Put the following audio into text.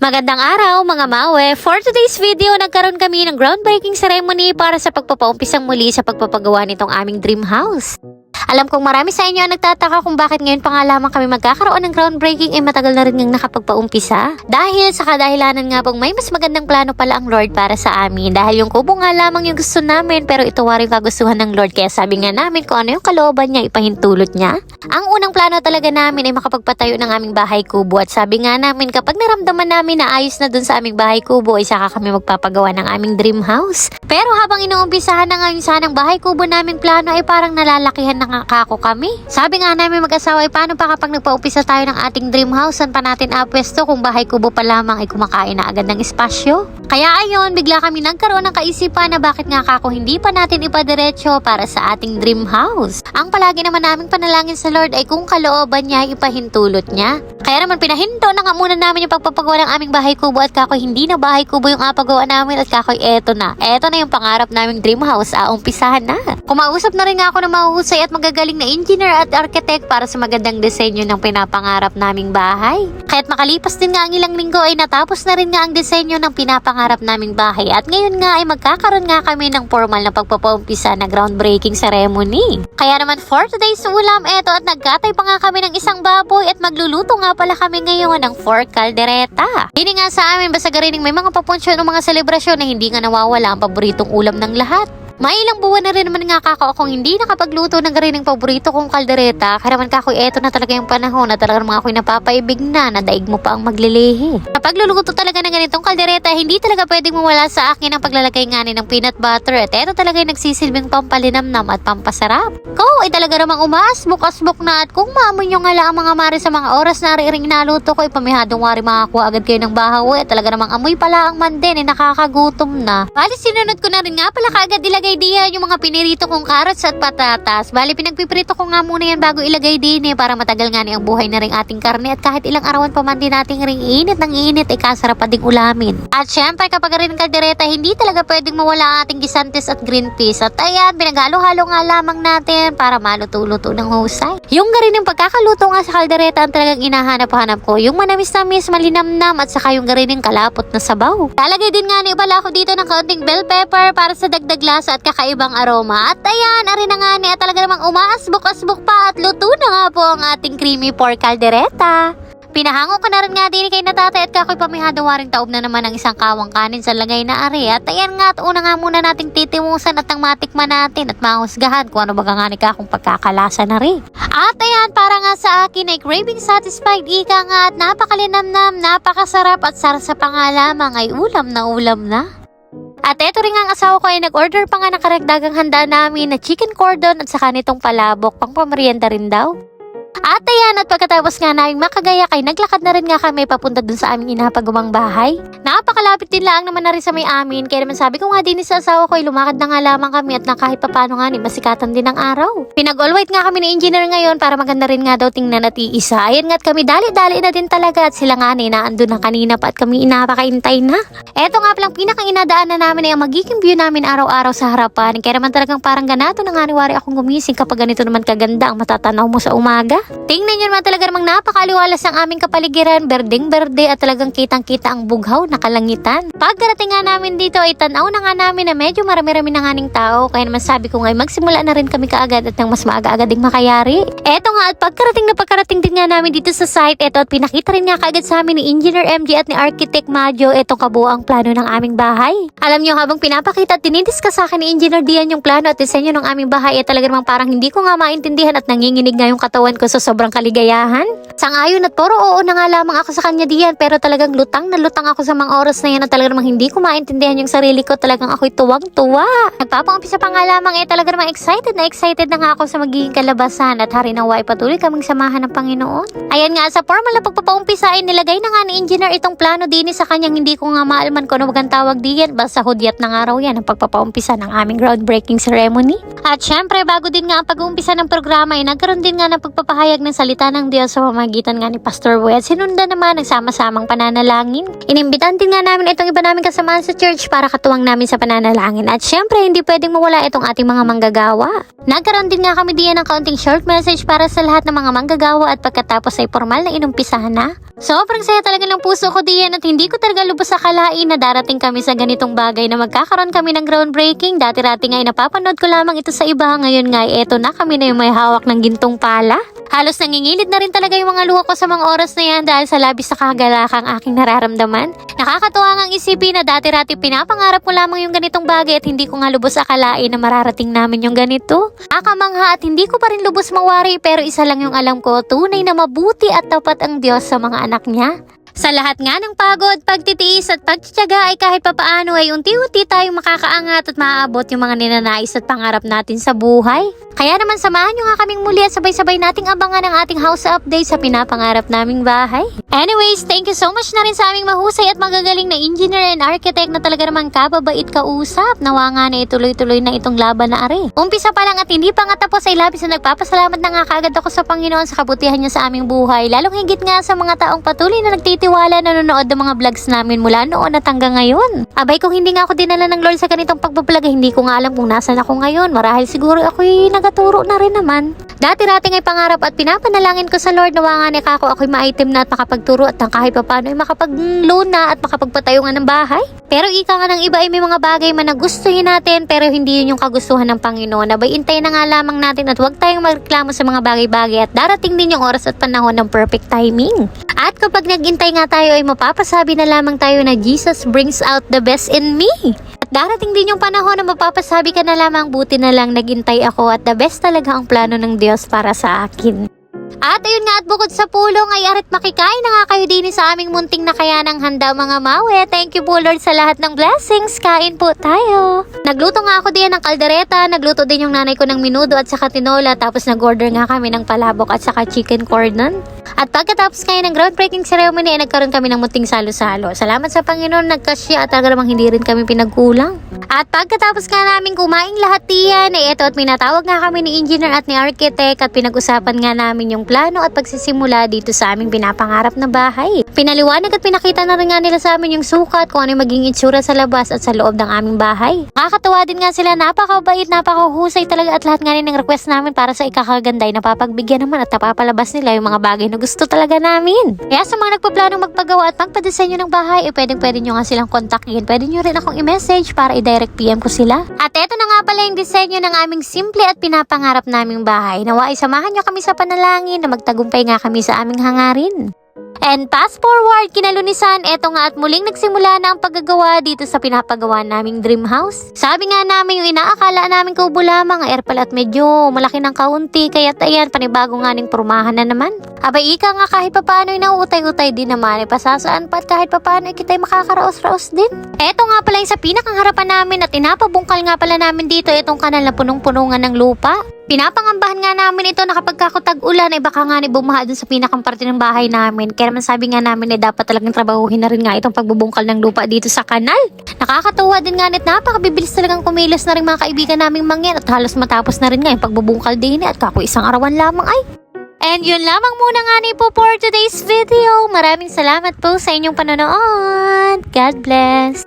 Magandang araw mga mawe! For today's video, nagkaroon kami ng groundbreaking ceremony para sa pagpapaumpisang muli sa pagpapagawa nitong aming dream house. Alam kong marami sa inyo ang nagtataka kung bakit ngayon pa nga lamang kami magkakaroon ng groundbreaking eh matagal na rin ngang nakapagpaumpisa. Dahil sa kadahilanan nga pong may mas magandang plano pala ang Lord para sa amin. Dahil yung kubo nga lamang yung gusto namin pero ito wa rin kagustuhan ng Lord kaya sabi nga namin kung ano yung kalooban niya ipahintulot niya. Ang unang plano talaga namin ay makapagpatayo ng aming bahay kubo at sabi nga namin kapag naramdaman namin na ayos na dun sa aming bahay kubo ay saka kami magpapagawa ng aming dream house. Pero habang inuumpisahan na ngayon sanang bahay kubo naming plano ay parang nalalakihan na nga kako kami. Sabi nga namin mag-asawa ay paano pa kapag nagpaumpisa tayo ng ating dream house saan pa natin apwesto kung bahay kubo pa lamang ay kumakain na agad ng espasyo. Kaya ayon, bigla kami nagkaroon ng kaisipan na bakit nga kako hindi pa natin ipadiretso para sa ating dream house. Ang palagi naman naming panalangin sa Lord ay kung kalooban niya ay ipahintulot niya. Kaya naman pinahinto na nga muna namin yung pagpapagawa ng aming bahay kubo at kakoy hindi na bahay kubo yung apagawa namin at kakoy eto na. Eto na yung pangarap naming dream house, aumpisahan na. Kumausap na rin nga ako ng mahuhusay at magagaling na engineer at architect para sa magandang disenyo ng pinapangarap naming bahay. Kaya't makalipas din nga ang ilang linggo ay natapos na rin nga ang disenyo ng pinapangarap naming bahay at ngayon nga ay magkakaroon nga kami ng formal na pagpapaumpisa na groundbreaking ceremony. Kaya naman for today's ulam eto at nagkatay pa nga kami ng isang baboy at magluluto nga pala kami ngayon ng pork caldereta. Hindi nga sa amin basta may mga papunsyon ng mga selebrasyon na hindi nga nawawala ang paboritong ulam ng lahat. May ilang buwan na rin naman nga kako akong hindi nakapagluto ng garining paborito kong kaldereta. Kaya naman kako, eto na talaga yung panahon na talaga mga ako'y napapaibig na na daig mo pa ang maglilihi. Kapag luluto talaga ng ganitong kaldereta, hindi talaga pwedeng mawala sa akin ang paglalagay nga ni ng peanut butter. At eto talaga yung nagsisilbing pampalinamnam at pampasarap. Ko, ay talaga namang umaas, bukas-buk na at kung maamoy nyo nga ang mga mari sa mga oras na rin naluto ko, ipamihadong wari makakuha agad kayo ng bahaw. Eh, talaga namang amoy pala ang manden, eh nakakagutom na. Bali, sinunod ko na rin nga pala kaagad ilagay diyan yung mga pinirito kong carrots at patatas. Bali, pinagpiprito ko nga muna yan bago ilagay din eh, para matagal nga ni ang buhay na rin ating karne at kahit ilang arawan pa man din nating ring init ng init ay kasarap pa ding ulamin. At syempre kapag rin kaldereta, hindi talaga pwedeng mawala ang ating gisantes at green peas. At ayan, pinaghalo-halo nga lamang natin para maluto-luto ng husay. Yung garin yung pagkakaluto nga sa kaldereta ang talagang inahanap-hanap ko. Yung manamis-namis, malinamnam at saka yung garin yung kalapot na sabaw. Lalagay din nga ni Ibala ako dito ng kaunting bell pepper para sa dagdag lasa at kakaibang aroma. At ayan, ari na nga ni at talaga namang umaasbok-asbok pa at luto na nga po ang ating creamy pork caldereta. Pinahango ko na rin nga din kay natatay at kakoy pamihado waring taob na naman ang isang kawang kanin sa lagay na ari. At ayan nga at una nga muna nating titimusan at ang matikman natin at mahusgahan kung ano baga nga ni kakong pagkakalasa na rin. At ayan, para nga sa akin ay craving satisfied ika nga at napakalinamnam, napakasarap at sarsa pa nga ay ulam na ulam na. At eto rin ang asawa ko ay nag-order pa nga ng karagdagang handa namin na chicken cordon at saka nitong palabok pang pamerienda rin daw. At ayan, at pagkatapos nga namin makagaya kay naglakad na rin nga kami papunta dun sa aming inapagumang bahay. Napakalapit din lang naman na rin sa may amin, kaya naman sabi ko nga din sa asawa ko ay lumakad na nga lamang kami at na kahit papano nga ni masikatan din ang araw. Pinag-all white nga kami ni engineer ngayon para maganda rin nga daw tingnan at iisa. Ayan nga at kami dali-dali na din talaga at sila nga ni naandun na kanina pa at kami inapakaintay na. Eto nga palang pinakang inadaanan namin ay ang magiging view namin araw-araw sa harapan. Kaya naman talagang parang ganato na nga ni Wari akong gumising kapag ganito naman kaganda ang matatanaw mo sa umaga. Tingnan nyo naman talaga namang napakaliwalas ang aming kapaligiran, berdeng-berde at talagang kitang-kita ang bughaw na kalangitan. Pagkarating nga namin dito ay tanaw na nga namin na medyo marami-rami na nga tao, kaya naman sabi ko nga magsimula na rin kami kaagad at nang mas maaga-agad ding makayari. Eto nga at pagkarating na pagkarating din nga namin dito sa site, eto at pinakita rin nga kaagad sa amin ni Engineer MG at ni Architect Majo etong kabuang plano ng aming bahay. Alam nyo habang pinapakita at dinidiscuss sa akin ni Engineer Dian yung plano at disenyo ng aming bahay, ay talaga namang parang hindi ko nga maintindihan at nanginginig nga yung katawan ko sa sobrang kaligayahan. Sangayon at puro oo na nga lamang ako sa kanya diyan pero talagang lutang na lutang ako sa mga oras na yan at talaga namang hindi ko maintindihan yung sarili ko talagang ako'y tuwang-tuwa. Nagpapaumpisa pa nga lamang eh talaga namang excited na excited na nga ako sa magiging kalabasan at hari ng way patuloy kaming samahan ng Panginoon. Ayan nga sa formal na pagpapaumpisa ay nilagay na nga ni engineer itong plano din sa kanyang hindi ko nga maalman kung ano bagang tawag diyan basta hudyat na nga raw yan ang pagpapaumpisa ng aming groundbreaking ceremony. At syempre bago din nga ang pag-uumpisa ng programa ay nagkaroon din nga ng pagpapahal pagpapahayag ng salita ng Diyos sa pamagitan nga ni Pastor Boy at sinundan naman ng sama-samang pananalangin. Inimbitan din nga namin itong iba namin kasamahan sa church para katuwang namin sa pananalangin at syempre hindi pwedeng mawala itong ating mga manggagawa. Nagkaroon din nga kami diyan ng kaunting short message para sa lahat ng mga manggagawa at pagkatapos ay formal na inumpisahan na. Sobrang saya talaga ng puso ko diyan at hindi ko talaga lubos sa kalain na darating kami sa ganitong bagay na magkakaroon kami ng groundbreaking. Dati-rati nga ay napapanood ko lamang ito sa iba. Ngayon nga ay eto na kami na yung may hawak ng gintong pala. Halos nangingilid na rin talaga yung mga luha ko sa mga oras na yan dahil sa labis sa kagalakang aking nararamdaman. Nakakatuwa ngang isipin na dati-rati pinapangarap ko lamang yung ganitong bagay at hindi ko nga lubos akalain na mararating namin yung ganito. Akamangha at hindi ko pa rin lubos mawari pero isa lang yung alam ko, tunay na mabuti at tapat ang Diyos sa mga anak niya. Sa lahat nga ng pagod, pagtitiis at pagtsatsaga ay kahit papaano ay unti-unti tayong makakaangat at maaabot yung mga ninanais at pangarap natin sa buhay. Kaya naman samahan nyo nga kaming muli at sabay-sabay nating abangan ang ating house update sa pinapangarap naming bahay. Anyways, thank you so much na rin sa aming mahusay at magagaling na engineer and architect na talaga naman kababait kausap. Nawa nga na ituloy-tuloy na itong laban na are. Umpisa pa lang at hindi pa nga tapos ay labis na nagpapasalamat na nga kagad ako sa Panginoon sa kabutihan niya sa aming buhay. Lalong higit nga sa mga taong patuloy na nagtitiwala na nanonood ng mga vlogs namin mula noon at hanggang ngayon. Abay kung hindi nga ako dinala ng Lord sa ganitong pagbablog, eh, hindi ko nga alam kung nasan ako ngayon. Marahil siguro ako'y nagaturo na rin naman. Dati-rating ay pangarap at pinapanalangin ko sa Lord na nga ni kako ako'y ma-item na at makapagturo at nang kahit papano ay makapag-loan na at makapagpatayo nga ng bahay. Pero ika nga ng iba ay may mga bagay man na gustuhin natin pero hindi yun yung kagustuhan ng Panginoon. Abay intay na nga lamang natin at huwag tayong magreklamo sa mga bagay-bagay at darating din yung oras at panahon ng perfect timing. At kapag nagintay nga tayo ay mapapasabi na lamang tayo na Jesus brings out the best in me. At darating din yung panahon na mapapasabi ka na lamang buti na lang nagintay ako at the best talaga ang plano ng Diyos para sa akin. At ayun nga at bukod sa pulong ay arit makikain na nga kayo din sa aming munting na kaya ng handa mga mawe. Thank you po Lord sa lahat ng blessings. Kain po tayo. Nagluto nga ako diyan ng kaldereta, nagluto din yung nanay ko ng minudo at saka tinola tapos nag-order nga kami ng palabok at saka chicken cordon. At pagkatapos kayo ng groundbreaking ceremony ay nagkaroon kami ng munting salo-salo. Salamat sa Panginoon nagkasya at talaga namang hindi rin kami pinagkulang. At pagkatapos nga namin kumain lahat diyan, ay eto at minatawag nga kami ni engineer at ni architect at pinag-usapan nga namin yung plano at pagsisimula dito sa aming pinapangarap na bahay. Pinaliwanag at pinakita na rin nga nila sa amin yung sukat kung ano yung maging itsura sa labas at sa loob ng aming bahay. Nakakatuwa din nga sila, napakabait, napakahusay talaga at lahat nga rin ng request namin para sa ikakaganda ay napapagbigyan naman at napapalabas nila yung mga bagay na gusto talaga namin. Kaya sa mga nagpaplanong magpagawa at magpadesenyo ng bahay, eh pwedeng pwede nyo nga silang kontakin. Pwede nyo rin akong i-message para i-direct PM ko sila. At eto na nga pala yung disenyo ng aming simple at pinapangarap naming bahay. Nawa ay samahan nyo kami sa panalangin na magtagumpay nga kami sa aming hangarin. And fast forward, kinalunisan, eto nga at muling nagsimula na ang paggagawa dito sa pinapagawa naming dream house. Sabi nga namin yung inaakala namin kubo lamang, air pala at medyo malaki ng kaunti, kaya ayan, panibago nga ning pormahan na naman. Abay, ika nga kahit papano yung nauutay-utay din naman, eh, pasasaan pa at kahit papano eh, kita'y makakaraos-raos din. Eto nga pala yung sa pinakang harapan namin at inapabungkal nga pala namin dito itong kanal na punong-punungan ng lupa. Pinapangambahan nga namin ito na kapag kakutag ulan ay baka nga ni bumaha dun sa pinakang parte ng bahay namin. Kaya naman sabi nga namin ay dapat talagang trabahuhin na rin nga itong pagbubungkal ng lupa dito sa kanal. Nakakatuwa din nga nit napakabibilis talagang kumilos na rin mga kaibigan naming mangyan at halos matapos na rin nga yung pagbubungkal din at kako isang arawan lamang ay. And yun lamang muna nga ni po for today's video. Maraming salamat po sa inyong panonood. God bless.